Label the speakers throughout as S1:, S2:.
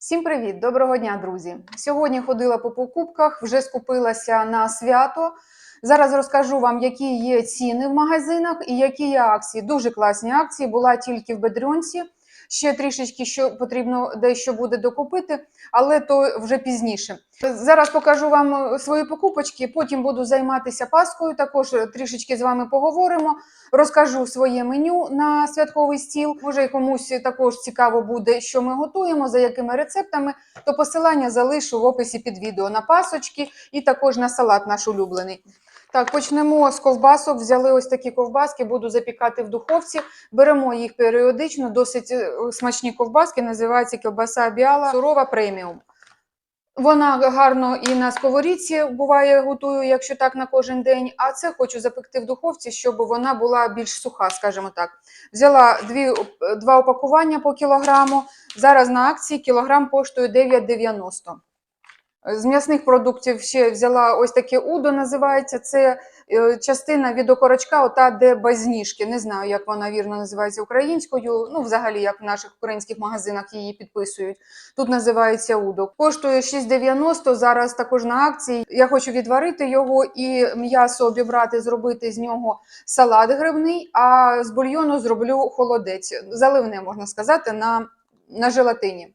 S1: Всім привіт! Доброго дня, друзі! Сьогодні ходила по покупках, вже скупилася на свято. Зараз розкажу вам, які є ціни в магазинах і які є акції. Дуже класні акції. Була тільки в Бедрюнці. Ще трішечки що потрібно дещо буде докупити, але то вже пізніше. Зараз покажу вам свої покупочки, потім буду займатися паскою. Також трішечки з вами поговоримо. Розкажу своє меню на святковий стіл. Може, і комусь також цікаво буде, що ми готуємо, за якими рецептами. То посилання залишу в описі під відео на пасочки і також на салат наш улюблений. Так, почнемо з ковбасок. Взяли ось такі ковбаски, буду запікати в духовці. Беремо їх періодично, досить е, смачні ковбаски. Називається ковбаса біала сурова преміум. Вона гарно і на сковорідці буває, готую, якщо так на кожен день. А це хочу запекти в духовці, щоб вона була більш суха, скажімо так. Взяла дві, два опакування по кілограму. Зараз на акції кілограм коштує 9,90. З м'ясних продуктів ще взяла ось таке удо, називається. Це е, частина від окорочка, ота, де без ніжки. Не знаю, як вона вірно називається українською. Ну, взагалі, як в наших українських магазинах її підписують. Тут називається удо. Коштує 6,90. Зараз також на акції. Я хочу відварити його і м'ясо обібрати, зробити з нього салат грибний, а з бульйону зроблю холодець. Заливне, можна сказати, на, на желатині.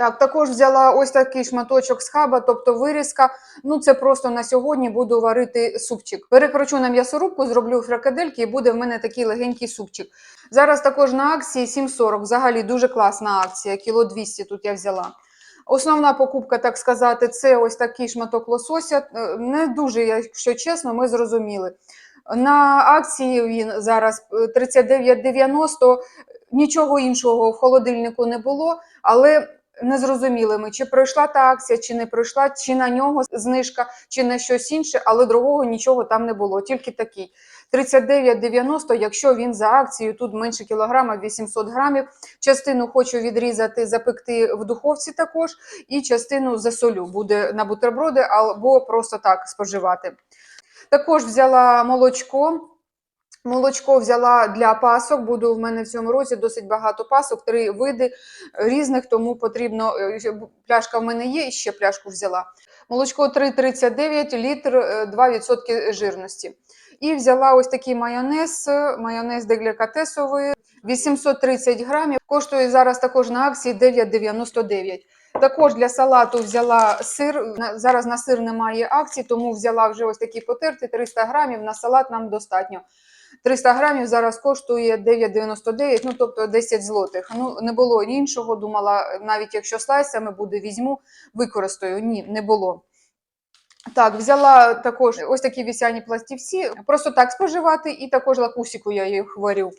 S1: Так, також взяла ось такий шматочок з хаба, тобто вирізка. Ну, це просто на сьогодні буду варити супчик. Перекручу на м'ясорубку, зроблю фрикадельки і буде в мене такий легенький супчик. Зараз також на акції 7,40. Взагалі дуже класна акція, кіло 200 тут я взяла. Основна покупка, так сказати, це ось такий шматок лосося. Е, Не дуже, якщо чесно, ми зрозуміли. На акції він зараз е, 39,90. Нічого іншого в холодильнику не було, але не зрозуміли ми, чи пройшла та акція, чи не пройшла, чи на нього знижка, чи на щось інше, але другого нічого там не було, тільки такий. 39,90, якщо він за акцією, тут менше кілограма, 800 грамів. Частину хочу відрізати, запекти в духовці також, і частину засолю, буде на бутерброди або просто так споживати. Також взяла молочко. Молочко взяла для пасок. Буду в мене в цьому році досить багато пасок, три види різних, тому потрібно. е, Пляшка в мене є, і ще пляшку взяла. Молочко 3,39 літр, е, 2% жирності. І взяла ось такий майонез, е, майонез делікатесовий, 830 грамів. Коштує зараз також на акції 9,99. Також для салату взяла сир. Зараз на сир немає акцій, тому взяла вже ось такий потертий 300 грамів. На салат нам достатньо. 300 грамів зараз коштує 9,99, ну тобто 10 злотих. Ну не було іншого. Думала, навіть якщо слайсами буде, візьму, використаю. Ні, не було. Так, взяла також ось такі вісяні пластівці, просто так споживати, і також лакусіку я їх варю.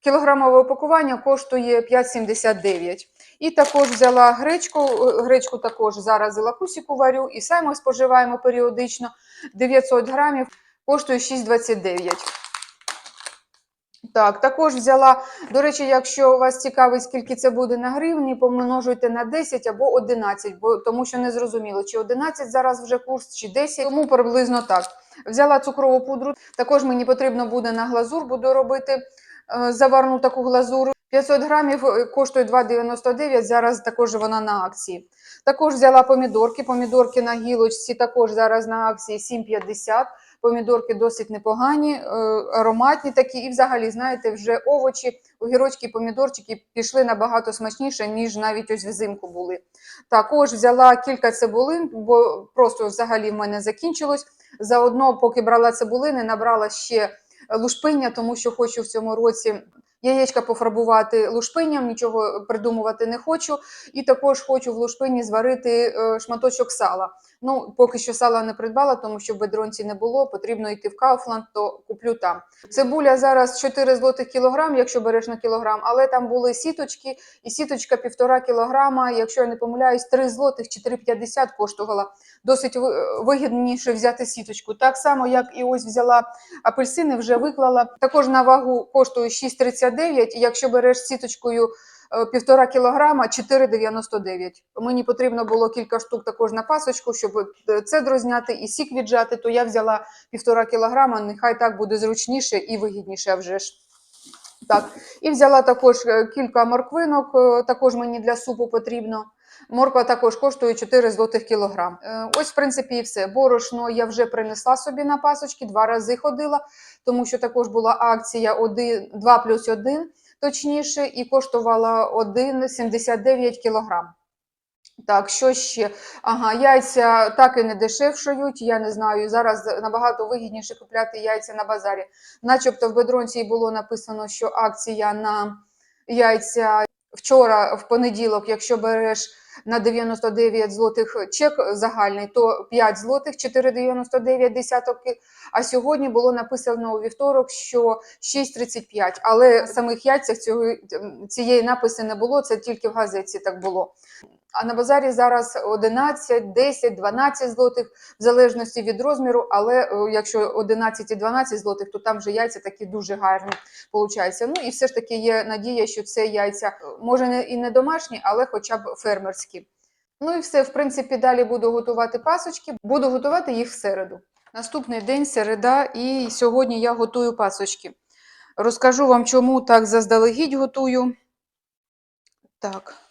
S1: Кілограмове упакування коштує 5,79. І також взяла гречку. Гречку також зараз і лакусіку варю, і самі споживаємо періодично. 900 грамів коштує 6,29. Так, також взяла, до речі, якщо вас цікавить, скільки це буде на гривні, помножуйте на 10 або 11, бо тому що не зрозуміло, чи 11 зараз вже курс, чи 10, тому приблизно так. Взяла цукрову пудру. Також мені потрібно буде на глазур, буду робити е, заварну таку глазур. 500 грамів е, коштує 2,99, зараз також вона на акції. Також взяла помідорки. Помідорки на гілочці також зараз на акції 7,50. Помідорки досить непогані, е, ароматні такі, і взагалі, знаєте, вже овочі, огірочки, помідорчики пішли набагато смачніше, ніж навіть ось взимку були. Також взяла кілька цибулин, бо просто взагалі в мене закінчилось. Заодно, поки брала цибулини, набрала ще лушпиння, тому що хочу в цьому році яєчка пофарбувати лушпинням, нічого придумувати не хочу. І також хочу в лушпині зварити е, шматочок сала. Ну, поки що сала не придбала, тому що в бедронці не було. Потрібно йти в Кауфланд, то куплю там. Цибуля зараз 4 злотих кілограм, якщо береш на кілограм, але там були сіточки, і сіточка півтора кілограма, якщо я не помиляюсь, 3 злотих чи 3,50 коштувала. Досить вигідніше взяти сіточку. Так само, як і ось взяла апельсини, вже виклала. Також на вагу коштує 6,39, і якщо береш сіточкою е, півтора кілограма 4,99. Мені потрібно було кілька штук також на пасочку, щоб це цедру зняти і сік віджати, то я взяла півтора кілограма, нехай так буде зручніше і вигідніше вже ж. Так, і взяла також е, кілька морквинок, е, також мені для супу потрібно. Морква також коштує 4 злотих кілограм. Е, Ось, в принципі, і все. Борошно я вже принесла собі на пасочки, два рази ходила, тому що також була акція 1, 2 плюс 1, точніше, і коштувала 1,79 кілограм. Так, що ще? Ага, яйця так і не дешевшають, я не знаю. Зараз набагато вигідніше купляти яйця на базарі. Начебто в бедронці було написано, що акція на яйця вчора, в понеділок, якщо береш на 99 злотих чек загальний, то 5 злотих 4,99 десяток. А сьогодні було написано у вівторок, що 6,35. Але в самих яйцях цього, цієї написи не було, це тільки в газеті так було. А на базарі зараз 11, 10, 12 злотих, в залежності від розміру. Але е, якщо 11 і 12 злотих, то там вже яйця такі дуже гарні получаються. Ну і все ж таки є надія, що це яйця е, може і не домашні, але хоча б фермерські. Ну і все, в принципі, далі буду готувати пасочки. Буду готувати їх в середу. Наступний день середа, і сьогодні я готую пасочки. Розкажу вам, чому так заздалегідь готую. Так.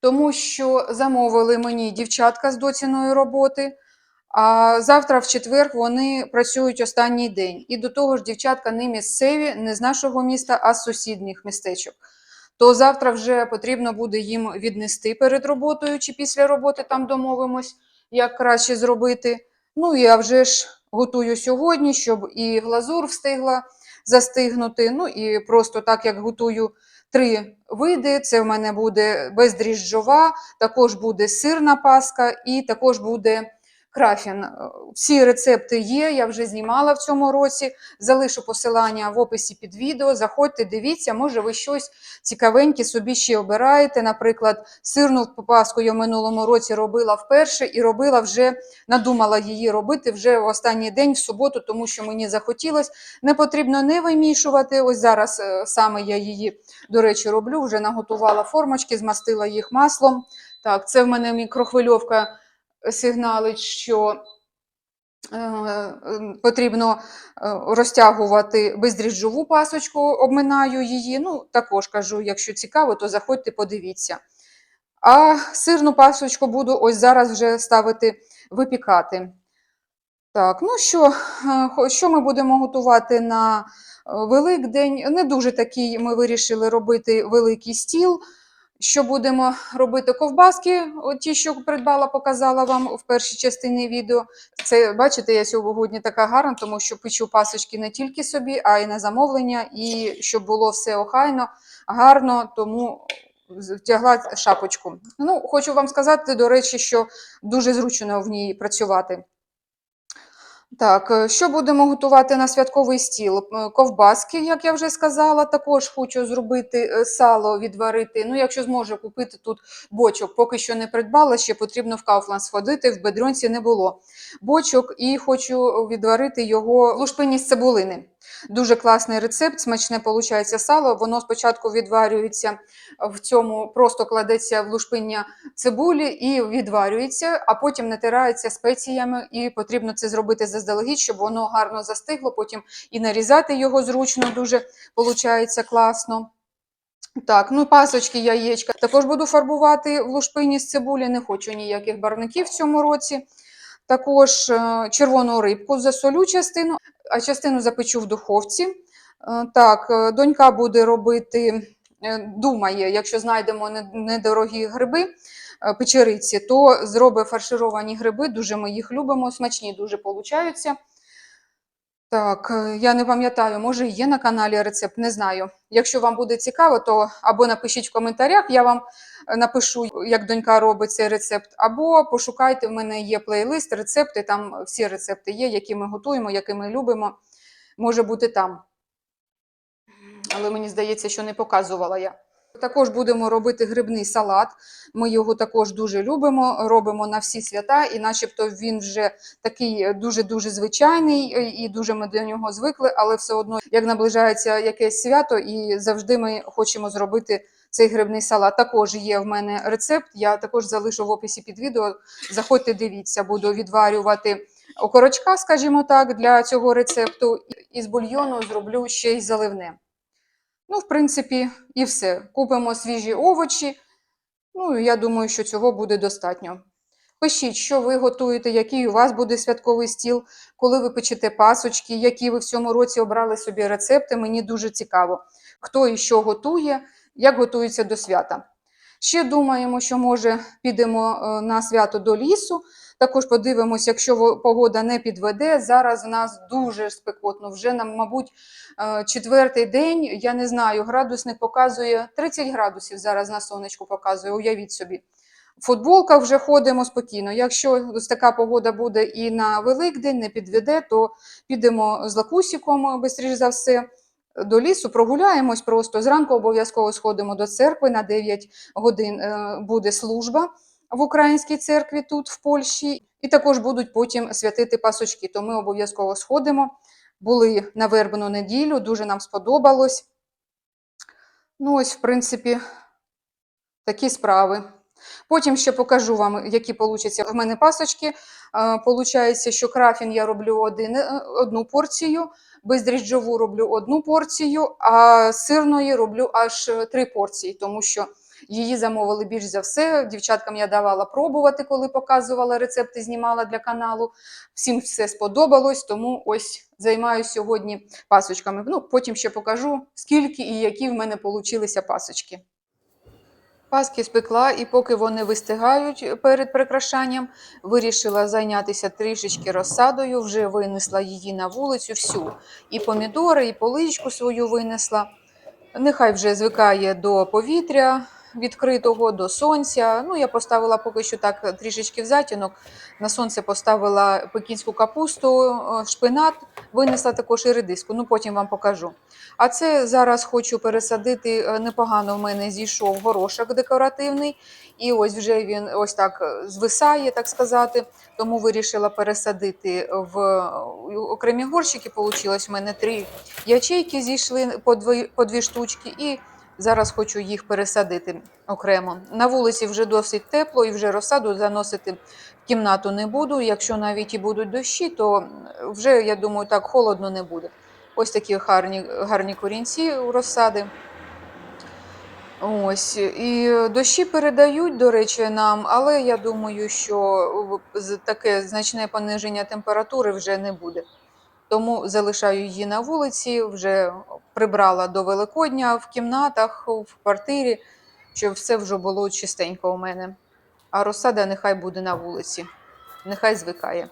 S1: Тому що замовили мені дівчатка з доціної роботи, а завтра в четвер вони працюють останній день. І до того ж, дівчатка не місцеві, не з нашого міста, а з сусідніх містечок. То завтра вже потрібно буде їм віднести перед роботою чи після роботи там домовимось, як краще зробити. Ну я вже ж готую сьогодні, щоб і глазур встигла застигнути. Ну і просто так як готую три види: це в мене буде бездріжджова, також буде сирна паска і також буде крафін. Всі рецепти є, я вже знімала в цьому році. Залишу посилання в описі під відео. Заходьте, дивіться, може, ви щось цікавеньке собі ще обираєте. Наприклад, сирну паску я в минулому році робила вперше і робила вже, надумала її робити вже в останній день, в суботу, тому що мені захотілося. Не потрібно не вимішувати. Ось зараз е, саме я її, до речі, роблю. Вже наготувала формочки, змастила їх маслом. Так, це в мене мікрохвильовка сигналить, що е, е, потрібно е, розтягувати бездріжджову пасочку, обминаю її. Ну, також кажу, якщо цікаво, то заходьте, подивіться. А сирну пасочку буду ось зараз вже ставити випікати. Так, ну що, е, що ми будемо готувати на Великдень? Не дуже такий ми вирішили робити великий стіл. Що будемо робити ковбаски, от ті, що придбала, показала вам в першій частині відео. Це, бачите, я сьогодні така гарна, тому що печу пасочки не тільки собі, а й на замовлення, і щоб було все охайно, гарно, тому втягла шапочку. Ну, хочу вам сказати, до речі, що дуже зручно в ній працювати. Так, е, що будемо готувати на святковий стіл? Ковбаски, як я вже сказала, також хочу зробити е, сало, відварити. Ну, якщо зможу купити тут бочок, поки що не придбала, ще потрібно в Кауфланд сходити, в бедронці не було бочок, і хочу відварити його лушпині з цибулини. Дуже класний рецепт, смачне виходить сало. Воно спочатку відварюється в цьому, просто кладеться в лушпиння цибулі і відварюється, а потім натирається спеціями, і потрібно це зробити заздалегідь, щоб воно гарно застигло, потім і нарізати його зручно, дуже виходить класно. Так, ну пасочки, яєчка. Також буду фарбувати в лушпині з цибулі, не хочу ніяких барвників в цьому році. Також е, червону рибку засолю частину, а частину запечу в духовці. Е, Так, е, донька буде робити, е, думає, якщо знайдемо недорогі гриби, печериці, то зробить фаршировані гриби. Дуже ми їх любимо, смачні дуже получаються. Так, е, я не пам'ятаю, може є на каналі рецепт, не знаю. Якщо вам буде цікаво, то або напишіть в коментарях, я вам е, напишу, як донька робить цей рецепт, або пошукайте, в мене є плейлист, рецепти, там всі рецепти є, які ми готуємо, які ми любимо. Може бути там. Але мені здається, що не показувала я. Також будемо робити грибний салат. Ми його також дуже любимо, робимо на всі свята, і начебто він вже такий дуже-дуже звичайний, е, і дуже ми до нього звикли, але все одно, як наближається якесь свято, і завжди ми хочемо зробити цей грибний салат. Також є в мене рецепт. Я також залишу в описі під відео. Заходьте, дивіться, буду відварювати окорочка, скажімо так, для цього рецепту. І з бульйону зроблю ще й заливне. Ну, в принципі, і все. Купимо свіжі овочі. Ну, я думаю, що цього буде достатньо. Пишіть, що ви готуєте, який у вас буде святковий стіл, коли ви печете пасочки, які ви в цьому році обрали собі рецепти. Мені дуже цікаво, хто і що готує, як готується до свята. Ще думаємо, що може підемо е, на свято до лісу. Також подивимось, якщо погода не підведе. Зараз у нас дуже спекотно. Вже нам, мабуть, е, четвертий день. Я не знаю, градусник показує 30 градусів. Зараз на сонечку показує. Уявіть собі. В футболках вже ходимо спокійно. Якщо ось така погода буде і на Великдень, не підведе, то підемо з лакусіком, швидше за все, до лісу, прогуляємось просто. Зранку обов'язково сходимо до церкви на 9 годин е, буде служба в українській церкві тут, в Польщі, і також будуть потім святити пасочки. То ми обов'язково сходимо. Були на вербну неділю, дуже нам сподобалось. Ну, ось, в принципі, такі справи. Потім ще покажу вам, які получаться в мене пасочки. Е, Получається, що крафін я роблю один, е, одну порцію, бездріжджову роблю одну порцію, а сирної роблю аж е, три порції, тому що її замовили більш за все. Дівчаткам я давала пробувати, коли показувала рецепти, знімала для каналу. Всім все сподобалось, тому ось займаюся сьогодні пасочками. Ну, потім ще покажу, скільки і які в мене получилися пасочки. Паски спекла, і поки вони вистигають перед прикрашанням, вирішила зайнятися трішечки розсадою, вже винесла її на вулицю всю. І помідори, і поличку свою винесла. Нехай вже звикає до повітря відкритого, до сонця. Ну, я поставила поки що так трішечки в затінок. На сонце поставила пекінську капусту, е, шпинат, винесла також і редиску. Ну, потім вам покажу. А це зараз хочу пересадити. е, Непогано в мене зійшов горошок декоративний, і ось вже він ось так е, звисає, так сказати. Тому вирішила пересадити в окремі горщики. Получилось в мене три ячейки зійшли по дві, по дві штучки, і зараз хочу їх пересадити окремо. На вулиці вже досить тепло, і вже розсаду заносити в кімнату не буду. Якщо навіть і будуть дощі, то вже я думаю, так холодно не буде. Ось такі гарні, гарні корінці у розсади. Ось і дощі передають, до речі, нам, але я думаю, що таке значне пониження температури вже не буде. Тому залишаю її на вулиці, вже прибрала до Великодня в кімнатах, в квартирі, щоб все вже було чистенько у мене. А розсада нехай буде на вулиці, нехай звикає.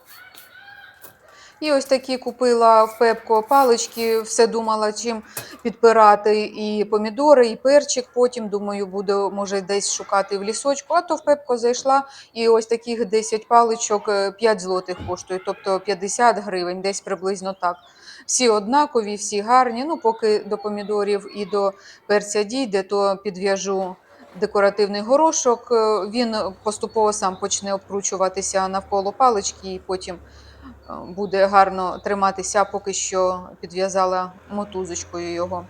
S1: І ось такі купила в Пепко палички, все думала, чим підпирати і помідори, і перчик. Потім, думаю, буду, може, десь шукати в лісочку. А то в Пепко зайшла, і ось таких 10 паличок е, 5 злотих коштує, тобто 50 гривень, десь приблизно так. Всі однакові, всі гарні. Ну, поки до помідорів і до перця дійде, то підв'яжу декоративний горошок. Е, Він поступово сам почне обкручуватися навколо палички, і потім е, буде гарно триматися, поки що підв'язала мотузочкою його.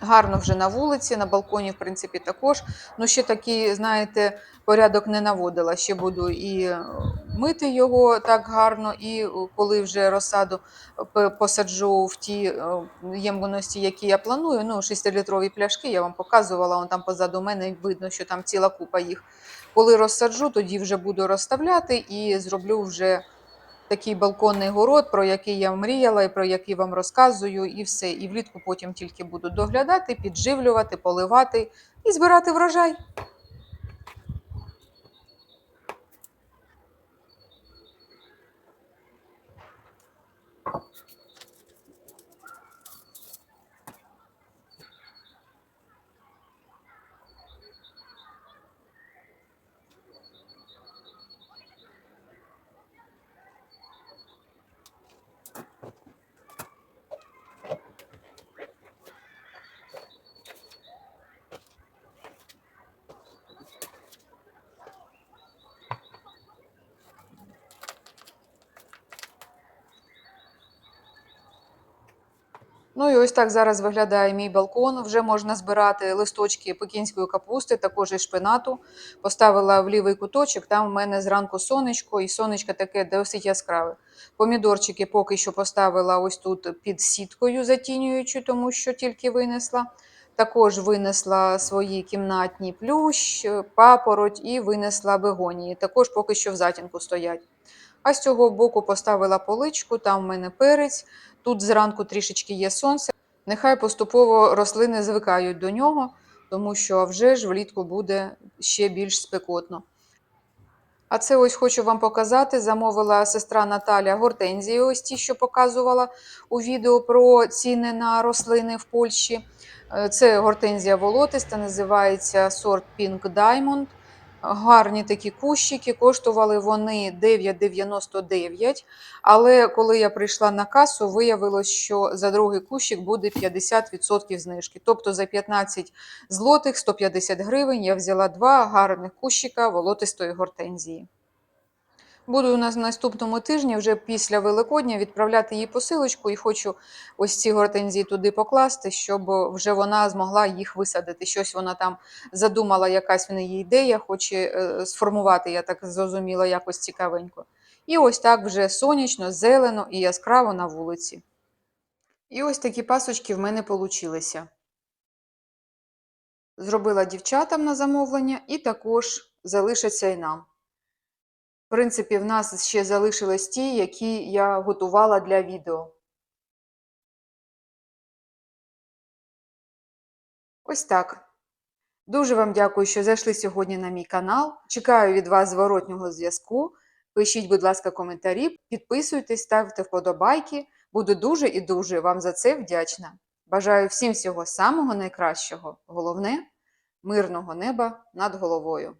S1: Гарно вже на вулиці, на балконі, в принципі, також. Ну, ще такий, знаєте, порядок не наводила. Ще буду і е, мити його так гарно, і е, коли вже розсаду посаджу в ті е, ємності, які я планую. Ну, 6-літрові пляшки, я вам показувала, он там позаду мене видно, що там ціла купа їх. Коли розсаджу, тоді вже буду розставляти і зроблю вже такий балконний город, про який я мріяла і про який вам розказую, і все. І влітку потім тільки буду доглядати, підживлювати, поливати і збирати врожай. Ну і ось так зараз виглядає мій балкон. Вже можна збирати листочки пекінської капусти, також і шпинату. Поставила в лівий куточок, там в мене зранку сонечко, і сонечко таке досить яскраве. Помідорчики поки що поставила ось тут під сіткою затінюючи, тому що тільки винесла. Також винесла свої кімнатні плющ, папороть і винесла бегонії. Також поки що в затінку стоять. А з цього боку поставила поличку, там в мене перець. Тут зранку трішечки є сонце. Нехай поступово рослини звикають до нього, тому що вже ж влітку буде ще більш спекотно. А це ось хочу вам показати. Замовила сестра Наталя гортензії, ось ті, що показувала у відео про ціни на рослини в Польщі. Е, Це гортензія волотиста, називається сорт Pink Diamond. Гарні такі кущики, коштували вони 9,99. Але коли я прийшла на касу, виявилось, що за другий кущик буде 50% знижки. Тобто за 15 злотих 150 гривень я взяла два гарних кущика волотистої гортензії. Буду на наступному тижні, вже після Великодня, відправляти їй посилочку і хочу ось ці гортензії туди покласти, щоб вже вона змогла їх висадити. Щось вона там задумала, якась в неї ідея, хоче е, сформувати, я так зрозуміла, якось цікавенько. І ось так вже сонячно, зелено і яскраво на вулиці. І ось такі пасочки в мене получилися. Зробила дівчатам на замовлення і також залишаться й нам. Принципі, в нас ще залишились ті, які я готувала для відео. Ось так. Дуже вам дякую, що зайшли сьогодні на мій канал. Чекаю від вас зворотнього зв'язку. Пишіть, будь ласка, коментарі, підписуйтесь, ставте вподобайки. Буду дуже і дуже вам за це вдячна. Бажаю всім всього самого найкращого. Головне мирного неба над головою.